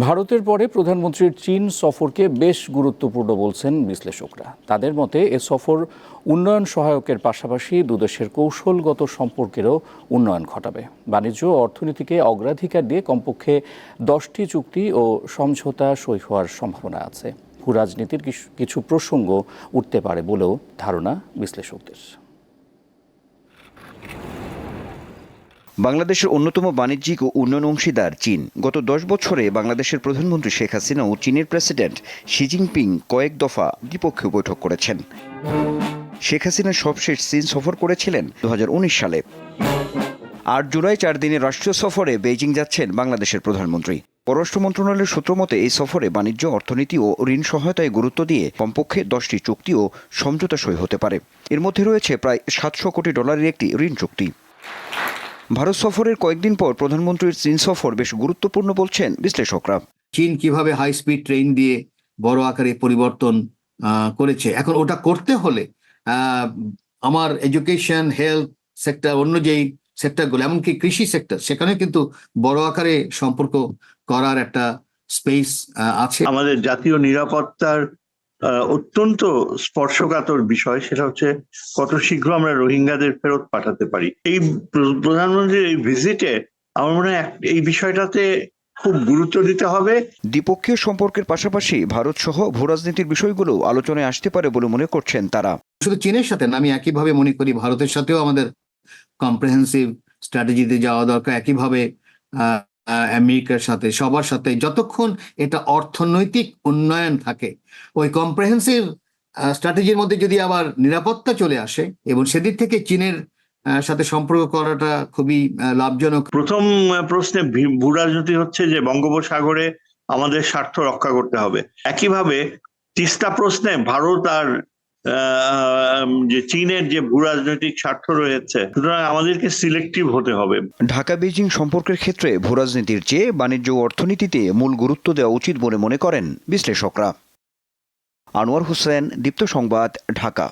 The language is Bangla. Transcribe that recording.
ভারতের পরে প্রধানমন্ত্রীর চীন সফরকে বেশ গুরুত্বপূর্ণ বলছেন বিশ্লেষকরা। তাদের মতে, এ সফর উন্নয়ন সহায়কের পাশাপাশি দুদেশের কৌশলগত সম্পর্কেরও উন্নয়ন ঘটাবে। বাণিজ্য ও অর্থনীতিকে অগ্রাধিকার দিয়ে কমপক্ষে দশটি চুক্তি ও সমঝোতা সই হওয়ার সম্ভাবনা আছে। ভূ রাজনীতির কিছু- কিছু প্রসঙ্গ উঠতে পারে বলেও ধারণা বিশ্লেষকদের। বাংলাদেশের অন্যতম বাণিজ্যিক ও উন্নয়ন অংশীদার চীন। গত দশ বছরে বাংলাদেশের প্রধানমন্ত্রী শেখ হাসিনা ও চীনের প্রেসিডেন্ট শি জিনপিং কয়েক দফা দ্বিপক্ষীয় বৈঠক করেছেন। শেখ হাসিনা সবশেষ চীন সফর করেছিলেন দু হাজার উনিশ সালে। আট জুলাই চার দিনের রাষ্ট্রীয় সফরে বেইজিং যাচ্ছেন বাংলাদেশের প্রধানমন্ত্রী। পররাষ্ট্র মন্ত্রণালয়ের সূত্র মতে, এই সফরে বাণিজ্য, অর্থনীতি ও ঋণ সহায়তায় গুরুত্ব দিয়ে কমপক্ষে দশটি চুক্তি ও সমঝোতা সই হতে পারে। এর মধ্যে রয়েছে প্রায় সাতশো কোটি ডলারের একটি ঋণ চুক্তি। ভারত সফরের কয়েকদিন পর প্রধানমন্ত্রীর চীন সফর বেশ গুরুত্বপূর্ণ বলছেন বিশ্লেষকরা। চীন কীভাবে হাই স্পিড ট্রেন দিয়ে বড় আকারে পরিবর্তন আহ, করেছে? এখন ওটা করতে হলে আহ, আমার এডুকেশন হেলথ সেক্টর অন্য যেই সেক্টরগুলো এমনকি কৃষি সেক্টর সেখানে কিন্তু বড় আকারে সম্পর্ক করার একটা স্পেস আছে। আমাদের জাতীয় নিরাপত্তার অত্যন্ত স্পর্শকাতর বিষয় সেটা হচ্ছে কত শীঘ্র আমরা রোহিঙ্গাদের ফেরত পাঠাতে পারি। এই প্রধানমন্ত্রীর এই ভিজিটে আমার মনে হয় এক- এই বিষয়টাতে খুব গুরুত্ব দিতে হবে। দ্বিপক্ষীয় সম্পর্কের পাশাপাশি ভারত সহ ভূরাজনীতির বিষয়গুলো আলোচনায় আসতে পারে বলে মনে করছেন তারা। শুধু চীনের সাথে না আমি একইভাবে মনে করি ভারতের সাথেও আমাদের কম্প্রিহেন্সিভ স্ট্র্যাটেজিতে যাওয়া দরকার। একইভাবে আমেরিকার সাথে, সবার সাথে, যতক্ষণ এটা অর্থনৈতিক উন্নয়ন থাকে। ওই কম্প্রিহেন্সিভ স্ট্র্যাটেজির মধ্যে যদি আবার নিরাপত্তা চলে আসে এবং সেদিক থেকে চীনের সাথে সম্পর্ক করাটা খুবই লাভজনক। প্রথম প্রশ্নে ভূরাজনীতি হচ্ছে যে বঙ্গোপসাগরে আমাদের স্বার্থ রক্ষা করতে হবে। একইভাবে তিস্তা প্রশ্নে ভারত আর যে চীনের যে ভূ রাজনৈতিক স্বার্থ রয়েছে, সুতরাং আমাদেরকে সিলেক্টিভ হতে হবে। ঢাকা বেজিং সম্পর্কের ক্ষেত্রে ভূ রাজনীতির চেয়ে বাণিজ্য অর্থনীতিতে মূল গুরুত্ব দেওয়া উচিত বলে মনে করেন বিশ্লেষকরা। আনোয়ার হোসেন, দীপ্ত সংবাদ, ঢাকা।